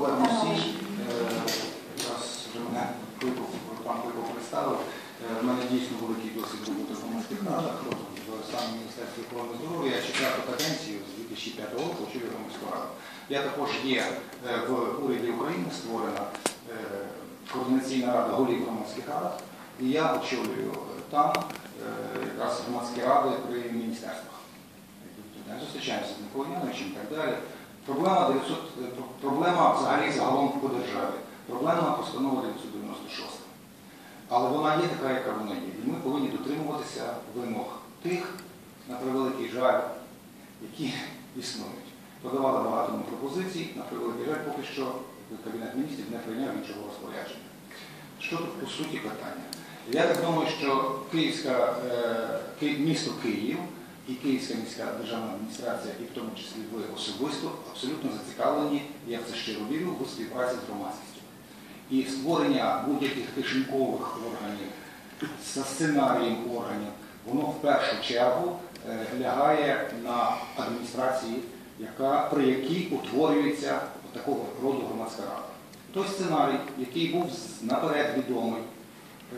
Олег Мусій, вже мене пан Кликов представив. Е, В мене дійсно великий досвід роботи в громадських радах, в самому Міністерстві охорони здоров'я. Я четверту каденцію з 2005 року очолюю громадську раду. Я також є е, в уряді України створена е, координаційна рада голів громадських рад, і я очолюю е, там е, якраз громадські ради при міністерствах. Зустрічаємося з Миколою Яновичем і так далі. Проблема 900, е, проблема взагалі загалом по державі. Проблема постанова 996. Але вона є така, яка вона є. І ми повинні дотримуватися вимог тих, на превеликий жаль, які існують. Подавали багато пропозицій, на превеликий жаль, поки що Кабінет міністрів не прийняв іншого розпорядження. Що тут по суті питання? Я так думаю, що Київська, е, місто Київ і Київська міська державна адміністрація, і в тому числі ви особисто, абсолютно зацікавлені, я це щиро вірю, у співпраці з громадськістю. І створення будь-яких кишенькових органів за сценарієм органів, воно в першу чергу е, лягає на адміністрації, яка, при якій утворюється такого роду громадська рада. Той сценарій, який був наперед відомий,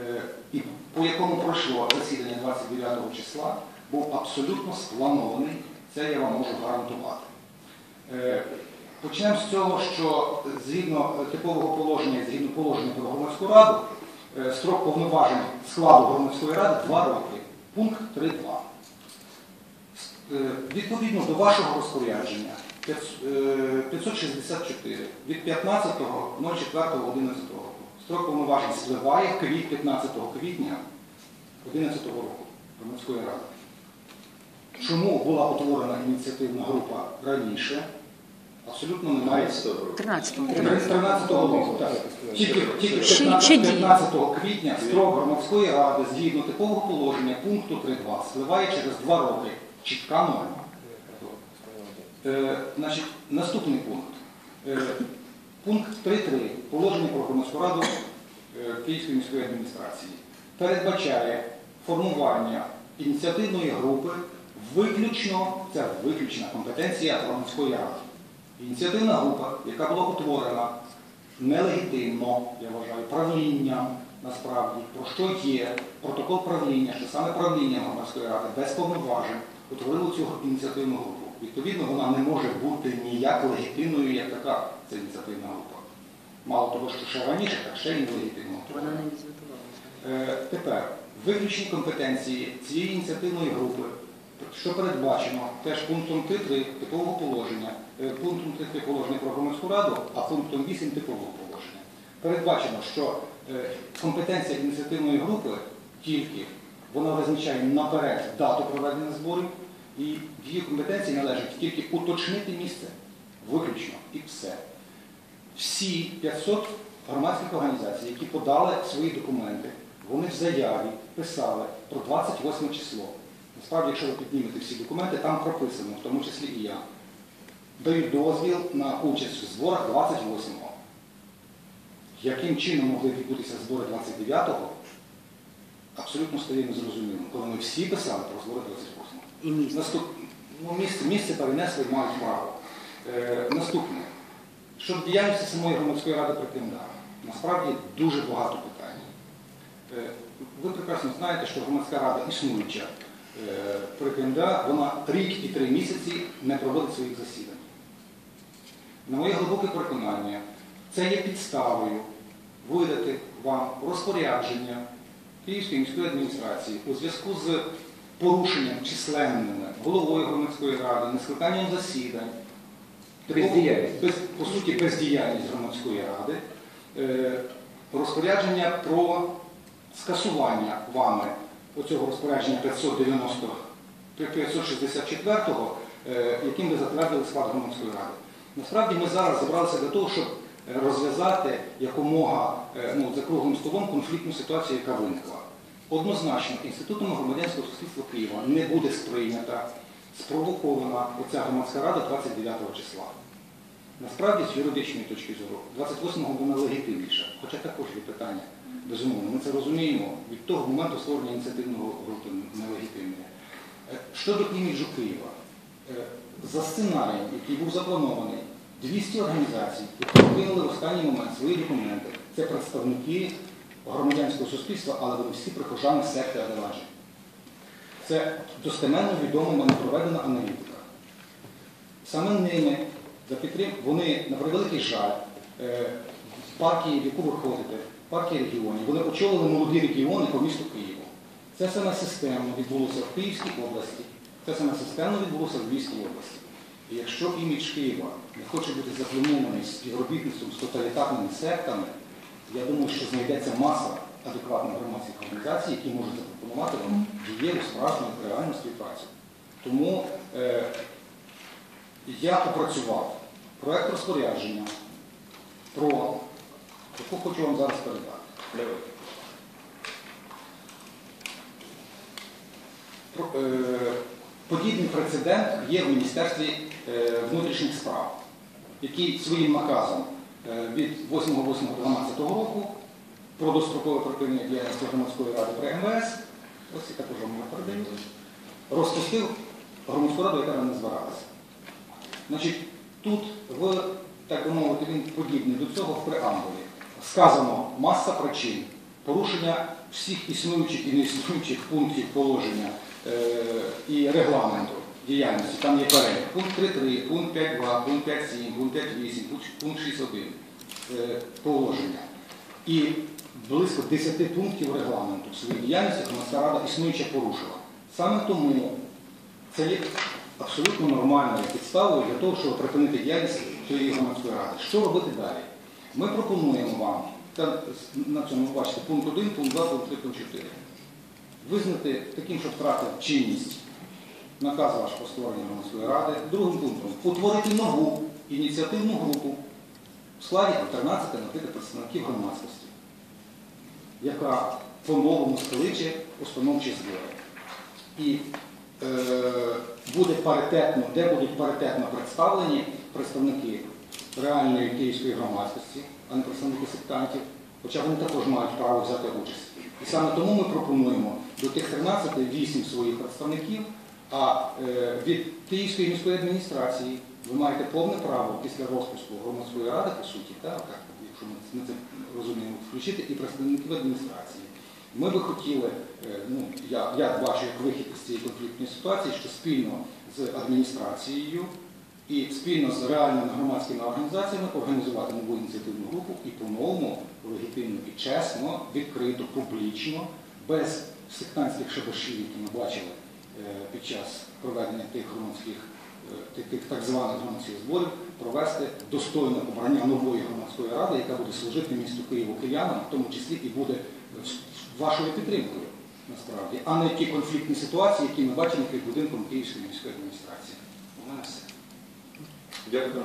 е, і по якому пройшло засідання 29 числа, був абсолютно спланований, це я вам можу гарантувати. Е, Почнемо з цього, що згідно е, типового положення, згідно положення про громадську раду, е, строк повноважень складу громадської ради 2 роки. Пункт 3.2. Е, Відповідно до вашого розпорядження 564 від 15.04.11 року. Строк повноважень спливає квіт 15 квітня 2011 року громадської ради. Чому була утворена ініціативна група раніше? Абсолютно немає. 13 13 року. Тільки, тільки 15, ще 15 квітня строк громадської ради згідно типового положення пункту 3.2 спливає через 2 роки. Чітка норма. Е, значить, наступний пункт. Е, пункт 3.3 положення про громадську раду е, Київської міської адміністрації передбачає формування ініціативної групи виключно, це виключна компетенція громадської ради. Ініціативна група, яка була утворена нелегітимно, я вважаю, правлінням насправді, про що є протокол правління, що саме правління громадської ради без повноважень утворило цю ініціативну групу. Відповідно, вона не може бути ніяк легітимною, як така ця ініціативна група. Мало того, що ще раніше, так ще й нелегітимно. Вона не відзвітувалася. Е, Тепер виключні компетенції цієї ініціативної групи, що передбачено? Теж пунктом 3 типового положення, е, пунктом 3 положення про громадську раду, а пунктом 8 типового положення. Передбачено, що е, компетенція ініціативної групи тільки вона визначає наперед дату проведення зборів, і її компетенції належить тільки уточнити місце, виключно. І все. Всі 500 громадських організацій, які подали свої документи, вони в заяві писали про 28 число. Насправді, якщо ви піднімете всі документи, там прописано, в тому числі і я. Дають дозвіл на участь в зборах 28-го. Яким чином могли відбутися збори 29-го, абсолютно стає незрозумілим, коли ми всі писали про збори 28-го. І місто. Наступ... Ну, місце, місце перенесли мають право. Е, наступне. Щодо діяльності самої громадської ради КМДА, насправді дуже багато питань. Е, ви прекрасно знаєте, що громадська рада існуюча е, вона рік і три місяці не проводить своїх засідань. На моє глибоке переконання, це є підставою видати вам розпорядження Київської міської адміністрації у зв'язку з порушенням численними головою громадської ради, нескликанням засідань, Бездіяльність. без, по суті, бездіяльність громадської ради, е, розпорядження про скасування вами оцього розпорядження 590 564-го, е, яким ви затвердили склад громадської ради. Насправді ми зараз зібралися для того, щоб е, розв'язати якомога е, ну, за круглим столом конфліктну ситуацію, яка виникла. Однозначно, Інститутом громадянського суспільства Києва не буде сприйнята, спровокована оця громадська рада 29 числа. Насправді, з юридичної точки зору, 28-го вона легітимніша, хоча також є питання. Безумовно, ми це розуміємо. Від того моменту створення ініціативного групи нелегітимне. Е, Щодо іміджу Києва, е, за сценарієм, який був запланований 200 організацій, які кинули в останній момент свої документи. Це представники громадянського суспільства, але вони всі прихожани секти Аделаджі. Це достеменно відомо в мене проведена аналітика. Саме ними за підтрим... вони, на превеликий жаль, е, в партії, в яку ви входите, партії регіонів, вони очолили молоді регіони по місту Києву. Це саме системно відбулося в Київській області, це саме системно відбулося в Львівській області. І якщо імідж Києва не хоче бути заплюмований співробітництвом з тоталітарними сектами, я думаю, що знайдеться маса адекватних громадських організацій, які можуть запропонувати вам дієву, справжню, реальну співпрацю. Тому е, я опрацював проект розпорядження про, яку хочу вам зараз передати. Е, Подібний прецедент є в Міністерстві е, внутрішніх справ, який своїм наказом е, від 8.8.12 року про дострокове припинення діяльності громадської ради при МВС, ось і також вам його передають, розпустив громадську раду, яка не збиралася. Значить, тут, так би мовити, він подібний до цього в преамбулі. Сказано маса причин порушення всіх існуючих і неіснуючих пунктів положення е, і регламенту діяльності. Там є перелік. Пункт 3.3, пункт 5.2, пункт 5.7, пункт 5.8, пункт- пункт 6.1 е, положення. І близько 10 пунктів регламенту в діяльності громадська рада існуюча порушила. Саме тому це є абсолютно нормальною підставою для того, щоб припинити діяльність цієї громадської ради. Що робити далі? Ми пропонуємо вам, на цьому ви бачите, пункт 1, пункт 2, пункт 3, пункт 4. Визнати таким, що втратив чинність наказ ваш про створення громадської ради. Другим пунктом утворити нову ініціативну групу в складі 13 наприклад, представників громадськості, яка по-новому скличе установчі збори. І е, буде паритетно, де будуть паритетно представлені представники реальної київської громадськості, а не представники сектантів, хоча вони також мають право взяти участь. І саме тому ми пропонуємо до тих 13 8 своїх представників, а е, від Київської міської адміністрації ви маєте повне право після розпуску громадської ради, по суті, так, так, якщо ми, це розуміємо, включити і представників адміністрації. Ми би хотіли, е, ну, я, я бачу як вихід з цієї конфліктної ситуації, що спільно з адміністрацією і спільно з реальними громадськими організаціями організувати нову ініціативну групу і по-новому, легітимно і чесно, відкрито, публічно, без сектантських шабашів, які ми бачили е, під час проведення тих громадських, е, тих, так званих громадських зборів, провести достойне обрання нової громадської ради, яка буде служити місту Києву киянам, в тому числі і буде вашою підтримкою, насправді, а не ті конфліктні ситуації, які ми бачимо під будинком Київської міської адміністрації. У мене все. Дякую.